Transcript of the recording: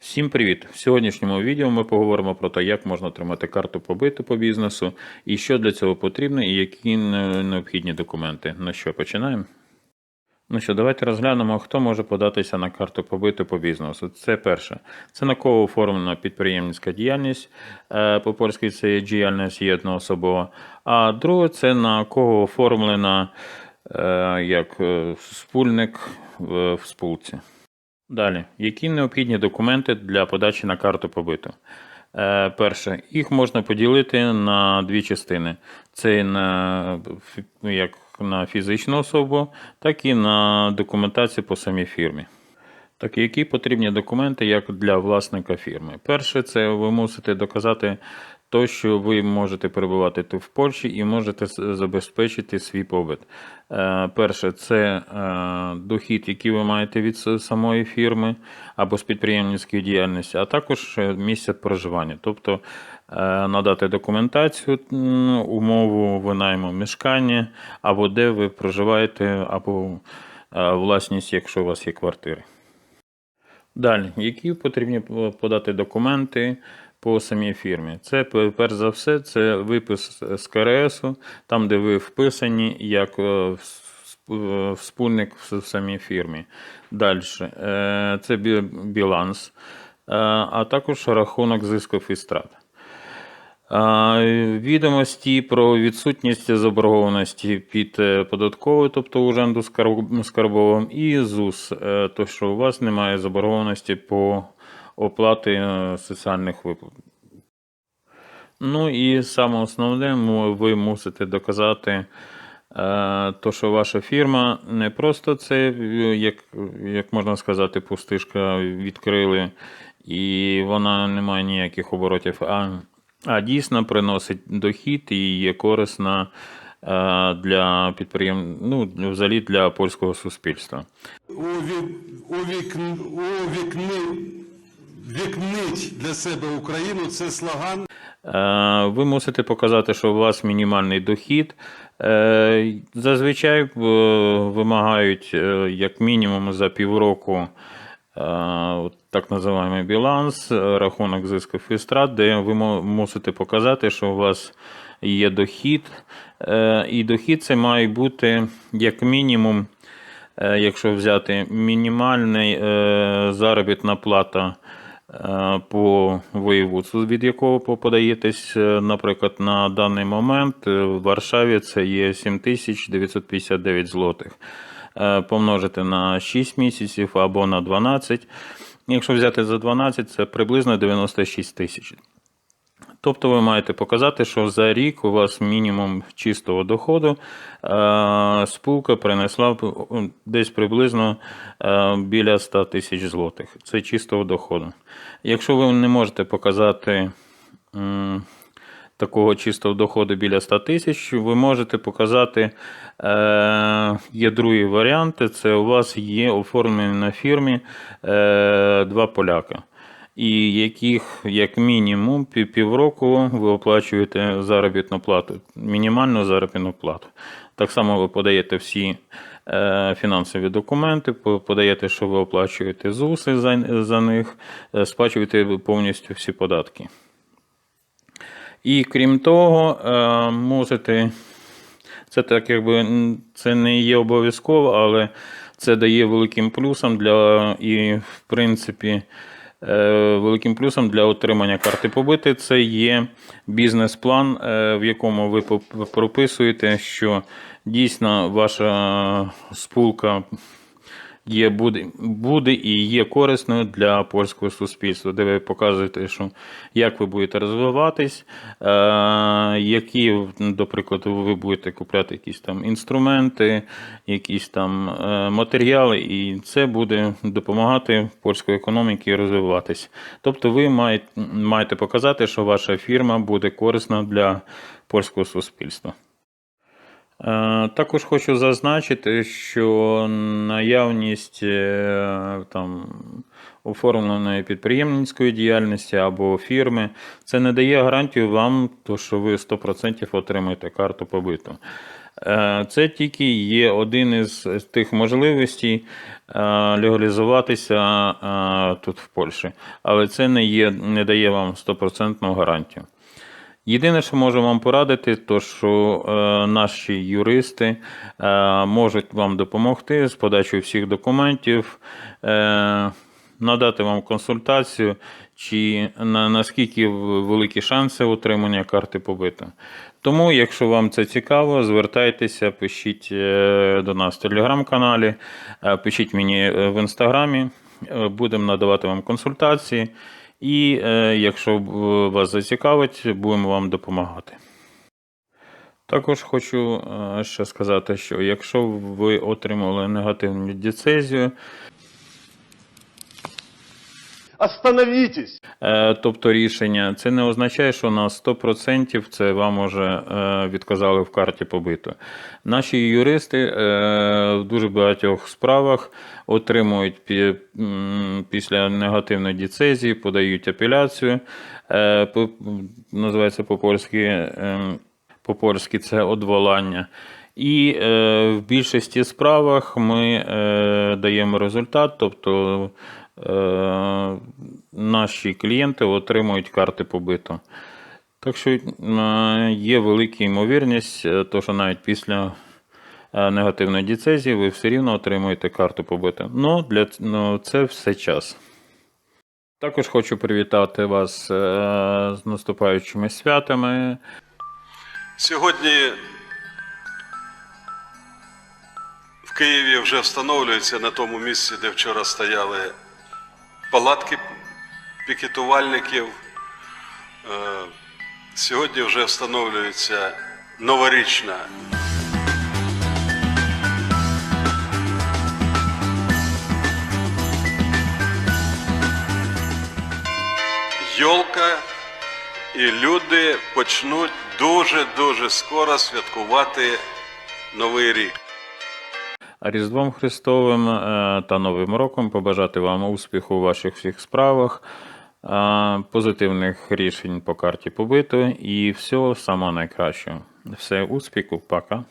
Всім привіт! В сьогоднішньому відео ми поговоримо про те, як можна отримати карту побиту по бізнесу, і що для цього потрібно, і які необхідні документи. Ну що, починаємо? Ну що, давайте розглянемо, хто може податися на карту побиту по бізнесу. Це перше. Це на кого оформлена підприємницька діяльність. Е, По-польськи це є діяльність єдноособова. А друге, це на кого оформлена е, як е, спільник в спілці. Далі, які необхідні документи для подачі на карту побиту? Е, перше, їх можна поділити на дві частини: це на, ну, як на фізичну особу, так і на документацію по самій фірмі. Так, які потрібні документи як для власника фірми? Перше, це ви мусите доказати то, що ви можете перебувати тут в Польщі і можете забезпечити свій побит. Е, Перше, це е, дохід, який ви маєте від самої фірми або з підприємницької діяльності, а також е, місце проживання. Тобто надати документацію, умову винайму мешкання, або де ви проживаєте, або власність, якщо у вас є квартири. Далі, які потрібні подати документи по самій фірмі? Це перш за все, це випис з КРСу, там, де ви вписані як е, в е, спільник в самій фірмі. Далі, е, це бі- біланс, а також рахунок зисків і страт. Відомості про відсутність заборгованості під податковою, тобто уренду скарбовим, і ЗУС, то що у вас немає заборгованості по оплати е, соціальних виплат. Ну і саме основне, ви мусите доказати, е, то, що ваша фірма не просто це, е, як, як можна сказати, пустишка відкрили, і вона не має ніяких оборотів, а, а дійсно приносить дохід і є корисна для підприєм... ну, взагалі для польського суспільства. увікн, увікни, вікнить для себе Україну це слоган. Е, Ви мусите показати, що у вас мінімальний дохід. Е, Зазвичай е, вимагають як мінімум за півроку так називаємо біланс, рахунок зисків і страт, де ви мусите показати, що у вас є дохід. І дохід це має бути як мінімум, якщо взяти мінімальний заробітна плата по воєводству, від якого подаєтесь, е, наприклад, на даний момент е, в Варшаві це є 7959 злотих. Е, Помножити на 6 місяців або на 12. Якщо взяти за 12, це приблизно 96 тисяч. Тобто ви маєте показати, що за рік у вас мінімум чистого доходу е, спілка принесла десь приблизно е, біля 100 тисяч злотих. Це чистого доходу. Якщо ви не можете показати такого чистого доходу біля 100 тисяч, ви можете показати, е, є другі варіанти, це у вас є оформлені на фірмі два поляка і яких як мінімум півроку ви оплачуєте заробітну плату, мінімальну заробітну плату. Так само ви подаєте всі е, фінансові документи, подаєте, що ви оплачуєте ЗУСи за, за них, е, сплачуєте повністю всі податки. І крім того, е, мусите це так, якби це не є обов'язково, але це дає великим плюсом для і, в принципі, великим плюсом для отримання карти побити. Це є бізнес-план, е, в якому ви прописуєте, що дійсно ваша спілка є, буде, буде і є корисною для польського суспільства, де ви показуєте, що як ви будете розвиватись, е, які, до прикладу, ви будете купляти якісь там інструменти, якісь там е, матеріали, і це буде допомагати польській економіці розвиватись. Тобто ви маєте, маєте показати, що ваша фірма буде корисна для польського суспільства. Е, Також хочу зазначити, що наявність е, там, оформленої підприємницької діяльності або фірми це не дає гарантію вам, то, що ви 100% отримаєте карту побиту. Е, Це тільки є один із тих можливостей легалізуватися тут в Польщі. Але це не, є, не дає вам стопроцентну гарантію. Єдине, що можу вам порадити, то що е, наші юристи е, можуть вам допомогти з подачею всіх документів, е, надати вам консультацію, чи на, наскільки великі шанси отримання карти побиту. Тому, якщо вам це цікаво, звертайтеся, пишіть е, до нас в телеграм-каналі, е, пишіть мені е, в інстаграмі, будемо надавати вам консультації. І е, якщо е, вас зацікавить, будемо вам допомагати. Також хочу е, ще сказати, що якщо ви отримали негативну діцезію, Остановитесь! Е, Тобто рішення, це не означає, що на 100% це вам уже е, відказали в карті побиту. Наші юристи е, в дуже багатьох справах отримують після негативної діцезії, подають апеляцію. Називається по-польськи, по-польськи це одволання. І е, в більшості справах ми е, даємо результат, тобто наші клієнти отримують карти побиту. Так що е, є велика ймовірність, е, то, що навіть після е, негативної діцезії ви все рівно отримуєте карту побиту. Ну, для ну, це все час. Також хочу привітати вас е, з наступаючими святами. Сьогодні в Києві вже встановлюється на тому місці, де вчора стояли палатки пікетувальників. Е, Сьогодні вже встановлюється новорічна йолка, і люди почнуть дуже-дуже скоро святкувати Новий рік. Різдвом Христовим е, та Новим роком побажати вам успіху у ваших всіх справах, е, позитивних рішень по карті побиту і всього самого найкращого. Все, успіху, пока.